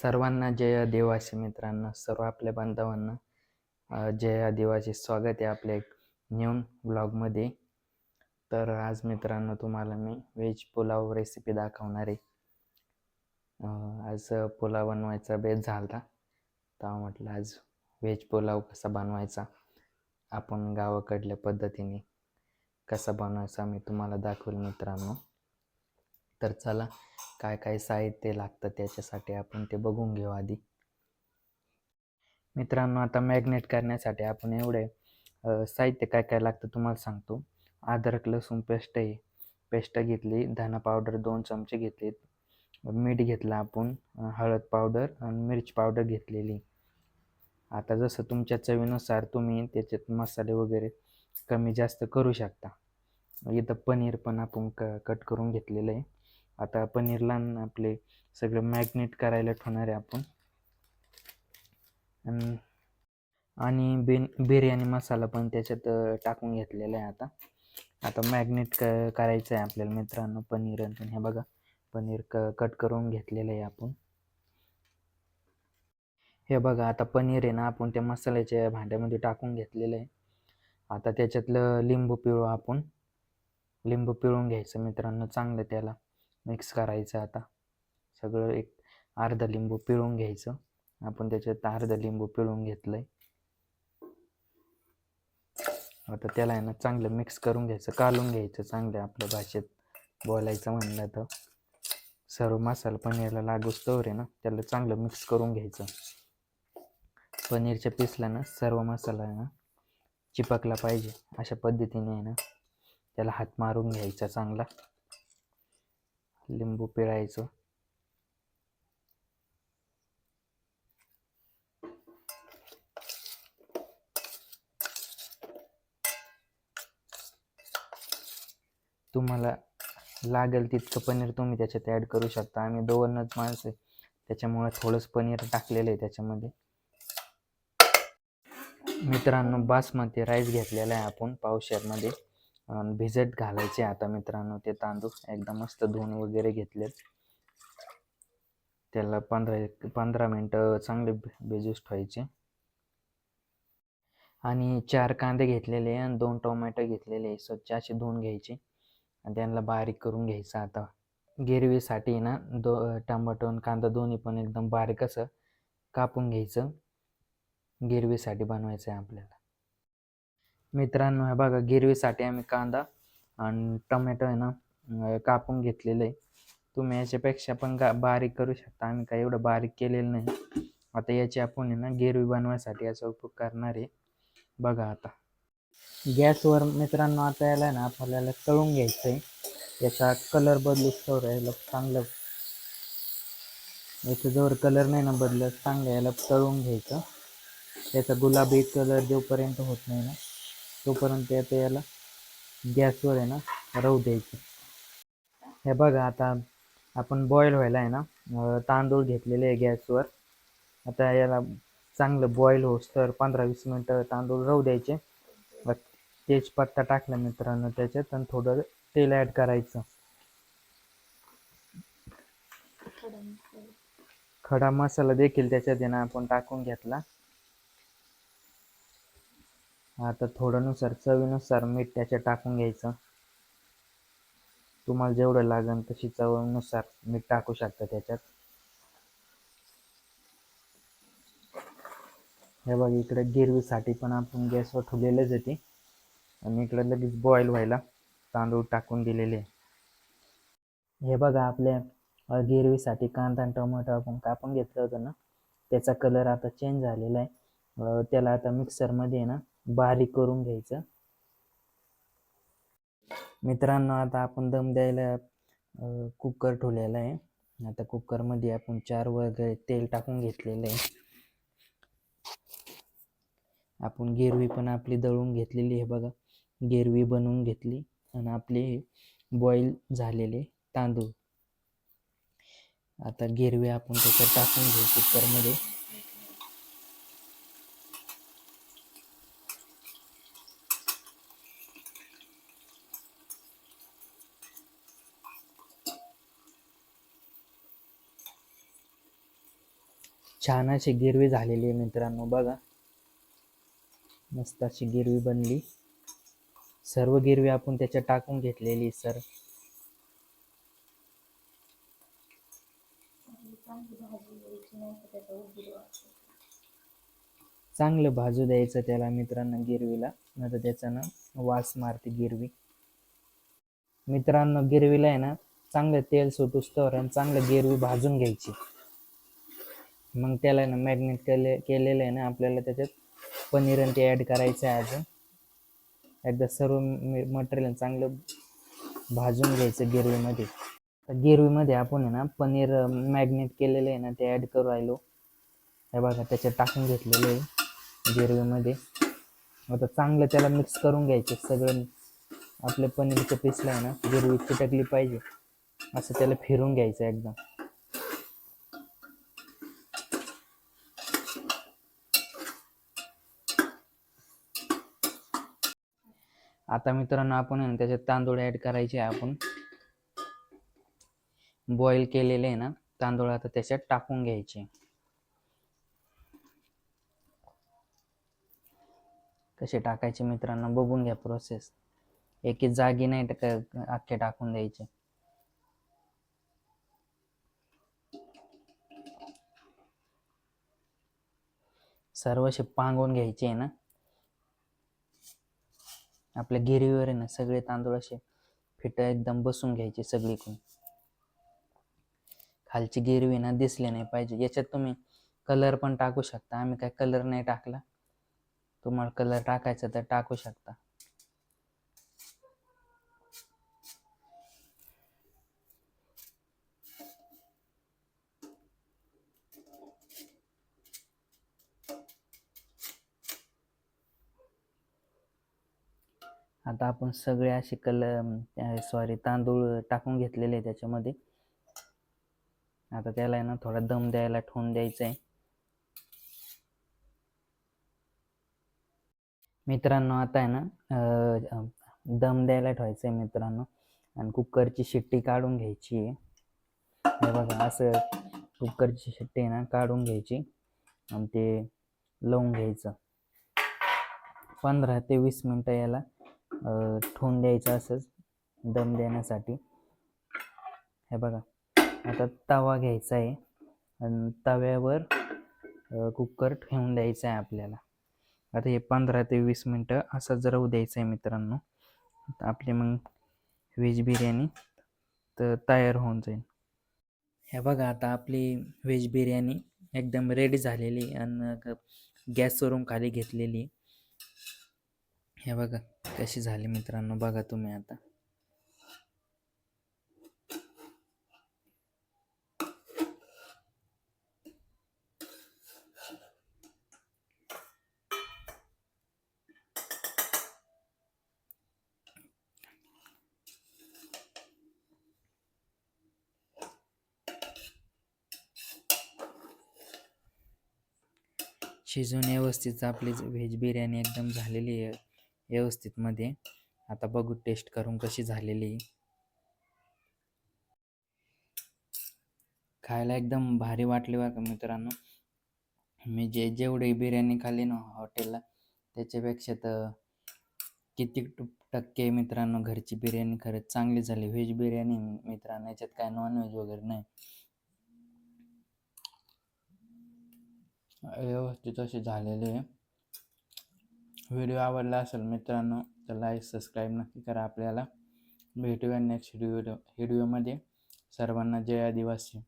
सर्वांना जय आदिवासी मित्रांनो सर्व आपल्या बांधवांना जय आदिवासी स्वागत आहे आपल्या एक न्यू ब्लॉगमध्ये तर आज मित्रांनो तुम्हाला मी व्हेज पुलाव रेसिपी दाखवणार आहे. आज पुलाव बनवायचा बेत झाला. तेव्हा म्हटलं आज व्हेज पुलाव कसा बनवायचा आपण गावाकडल्या पद्धतीने कसा बनवायचा मी तुम्हाला दाखवेल मित्रांनो. तर चला काय काय साहित्य लागतं त्याच्यासाठी आपण ते बघून घेऊ आधी. मित्रांनो आता मॅग्नेट करण्यासाठी आपण एवढे साहित्य काय काय लागतं तुम्हाला सांगतो. अद्रक लसूण पेस्ट आहे. पेस्ट घेतली धना पावडर दोन चमचे घेतले मीठ घेतलं आपण हळद पावडर आणि मिरची पावडर घेतलेली. आता जसं तुमच्या चवीनुसार तुम्ही त्याच्यात मसाले वगैरे कमी जास्त करू शकता. इथं पनीर पण आपण क कट करून घेतलेलं आहे. आता पनीरला आपले सगळं मॅग्नेट करायला ठेवणार आहे आपण. आणि बिन बिर्याणी मसाला पण त्याच्यात टाकून घेतलेला आहे आता. आता मॅग्नेट क करायचं आहे आपल्याला मित्रांनो पनीर आणि हे बघा. पनीर क कट करून घेतलेलं आहे आपण. हे बघा आता पनीर आहे ना आपण त्या मसाल्याच्या भांड्यामध्ये टाकून घेतलेलं आहे. आता त्याच्यातलं लिंबू पिळू आपण. लिंबू पिळून घ्यायचं मित्रांनो चांगलं त्याला. मिक्स करायचं आता. सगळं एक अर्धा लिंबू पिळून घ्यायचं. आपण त्याच्यात अर्धा लिंबू पिळून घेतलं आहे आता त्याला आहे ना चांगलं मिक्स करून घ्यायचं कालून घ्यायचं चांगलं आपल्या भाषेत बोलायचं म्हणलं तर. सर्व मसाला पनीरला लागूच तर आहे ना त्याला चांगलं मिक्स करून घ्यायचं. पनीरच्या पीसला ना सर्व मसाला आहे ना चिपकला पाहिजे अशा पद्धतीने आहे ना त्याला हात मारून घ्यायचा चांगला. लिंबू पिळायचं. तुम्हाला लागेल तितकं पनीर तुम्ही त्याच्यात ॲड करू शकता. आम्ही दोनच माणसं आहे. त्याच्यामुळे थोडंच पनीर टाकलेलं आहे त्याच्यामध्ये. मित्रांनो बासमती राईस घेतलेला आहे आपण पावशेरमध्ये. भिजत घालायचे आता मित्रांनो. ते तांदूळ एकदम मस्त धुवून वगैरे घेतलेत. त्याला पंधरा पंधरा मिनटं चांगले भिजूस ठेवायचे. आणि चार कांदे घेतलेले आणि दोन टोमॅटो घेतलेले. स्वच्छ असे धुवून घ्यायचे. आणि त्यांना बारीक करून घ्यायचं आता. गिरवीसाठी ना दो टमाटो आणि कांदा दोन्ही पण एकदम बारीक असं कापून घ्यायचं. गिरवीसाठी बनवायचं आहे आपल्याला. मित्रांनो हे बघा गिरवीसाठी आम्ही कांदा आणि टोमॅटो आहे ना कापून घेतलेलं आहे. तुम्ही याच्यापेक्षा पण गा बारीक करू शकता. आम्ही काही एवढं बारीक केलेलं नाही. आता याची आपण आहे ना गिरवी बनवायसाठी याचा उपयोग करणार आहे. बघा आता. गॅसवर मित्रांनो आता याला ना आपल्याला तळून घ्यायचं आहे याचा कलर बदलू तर याला चांगलं. याचा जवळ कलर नाही ना बदलत चांगलं याला तळून घ्यायचं. त्याचा गुलाबी कलर जोपर्यंत होत नाही ना तोपर्यंत आता याला गॅसवर आहे ना राहू द्यायचं. हे बघा आता आपण बॉईल व्हायला आहे ना तांदूळ घेतलेले आहे गॅसवर आता याला चांगलं बॉईल होस तर पंधरा वीस मिनटं तांदूळ राहू द्यायचे. तेजपत्ता टाकला मित्रांनो त्याच्यात आणि थोडं तेल ॲड करायचं. खडा मसाला देखील त्याच्यात आहे ना आपण टाकून घेतला. आता थोडंनुसार चवीनुसार मीठ त्याच्या टाकून घ्यायचं. तुम्हाला जेवढं लागेल तशी चवीनुसार मीठ टाकू शकता त्याच्यात. हे बघ इकडे गिरवीसाठी पण आपण गॅसवर ठेवलेलेच होती आणि इकडे लगेच बॉईल व्हायला तांदूळ टाकून दिलेले हे बघा आपल्या गिरवीसाठी कांदा आणि टोमॅटो आपण कापून घेतलं होतं ना त्याचा कलर आता चेंज झालेला आहे. त्याला आता मिक्सरमध्ये आहे ना बारीक करून घ्यायचं. मित्रांनो आता आपण दम द्यायला कुकर ठेवलेला आहे. आता कुकरमध्ये आपण चार वगैरे तेल टाकून घेतलेलं आहे. आपण गिरवी पण आपली दळून घेतलेली आहे बघा. गिरवी बनवून घेतली आणि आपले बॉईल झालेले तांदूळ. आता गिरवी आपण त्याच्यात टाकून घेऊ कुकरमध्ये. छान अशी गिरवी झालेली आहे मित्रांनो बघा. मस्त अशी गिरवी बनली. सर्व गिरवी आपण त्याच्यात टाकून घेतलेली सर. चांगलं भाजू द्यायचं त्याला मित्रांनो गिरवीला. नाही तर त्याचा ना वास मारते गिरवी. मित्रांनो गिरवीला आहे ना चांगलं तेल सुटूस्तवर आणि चांगलं गिरवी भाजून घ्यायची. मग त्याला ना मॅग्नेट केले केलेलं आहे ना आपल्याला त्याच्यात पनीर आणि ते ॲड करायचं आहे अजून. एकदा सर्व मटेरियल चांगलं भाजून घ्यायचं गिरवीमध्ये तर गिरवीमध्ये आपण आहे ना पनीर मॅग्नेट केलेलं आहे ना ते ॲड करू राहिलो. हे बघा त्याच्यात टाकून घेतलेलं आहे गिरवीमध्ये आता चांगलं त्याला मिक्स करून घ्यायचं सगळं. आपलं पनीरचं पिसलं आहे ना गिरवी चिटकली पाहिजे. असं त्याला फिरून घ्यायचं एकदम आता मित्रांनो आपण आहे ना त्याच्यात तांदूळ ॲड करायचे आपण. बॉईल केलेले आहे ना तांदूळ आता त्याच्यात टाकून घ्यायचे. कसे टाकायचे मित्रांनो बघून घ्या प्रोसेस एके जागी नाही टाक अख्खे टाकून द्यायचे. सर्व असे घ्यायचे आहे ना. आपल्या गिरीवर आहे ना सगळे तांदूळ असे फिट एकदम बसून घ्यायचे सगळीकडून. खालची गिरवी ना दिसली नाही पाहिजे. याच्यात तुम्ही कलर पण टाकू शकता. आम्ही काय कलर नाही टाकला. तुम्हाला कलर टाकायचा तर टाकू शकता. आता आपण सगळे असे कल सॉरी तांदूळ टाकून घेतलेले आहे त्याच्यामध्ये. आता त्याला आहे ना थोडा दम द्यायला ठेवून द्यायचा आहे. मित्रांनो आता आहे ना दम द्यायला ठेवायचं आहे मित्रांनो. आणि कुकरची शिट्टी काढून घ्यायची आहे. हे बघा असं कुकरची शिट्टी आहे ना काढून घ्यायची. आणि ते लावून घ्यायचं. पंधरा ते वीस मिनटं याला ठेवून द्यायचं असंच दम देण्यासाठी. हे बघा आता तवा घ्यायचा आहे. आणि तव्यावर कुकर ठेवून द्यायचा आहे आपल्याला. आता हे पंधरा ते वीस मिनटं असंच राहू द्यायचं आहे मित्रांनो. आपली मग व्हेज बिर्याणी तर तयार होऊन जाईल. हे बघा आता आपली व्हेज बिर्याणी एकदम रेडी झालेली आणि गॅसवरून खाली घेतलेली हे बघा कशी झाली मित्रांनो बघा तुम्ही आता. शिजून व्यवस्थित आपली व्हेज बिर्याणी एकदम झालेली आहे. व्यवस्थित मध्ये. आता बघू टेस्ट करून कशी झालेली. खायला एकदम भारी वाटली बरं का मित्रांनो. मी जे जेवढी बिर्याणी खाल्ली ना हॉटेलला त्याच्यापेक्षा तर किती टक्के मित्रांनो घरची बिर्याणी खरंच चांगली झाली. व्हेज बिर्याणी मित्रांनो याच्यात काय नॉनव्हेज वगैरे नाही. व्यवस्थित असे झालेले आहे. व्हिडिओ आवडला असेल मित्रांनो तर लाईक सबस्क्राईब नक्की करा आपल्याला. भेटूया नेक्स्ट व्हिडिओ व्हिडिओमध्ये सर्वांना जय आदिवासी.